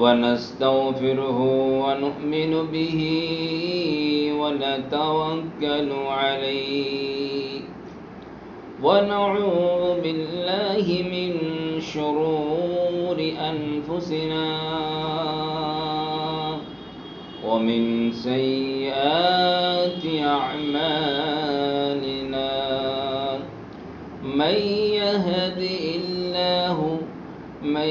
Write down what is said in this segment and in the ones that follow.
ونستغفره ونؤمن به ونتوكل عليه. ونعوذ بالله من شرور أنفسنا ومن سيئات أعمالنا. من يهدي الله من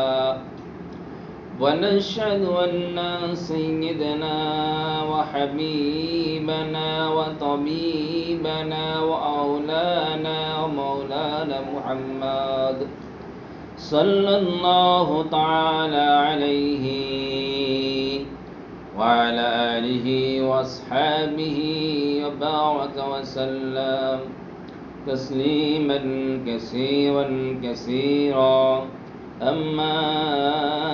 ونشهد أن سيدنا وحبيبنا وطبيبنا وأولانا ومولانا محمد صلى الله تعالى عليه وعلى آله وأصحابه وبارك وسلم تسليما كثيرا كثيرا. أما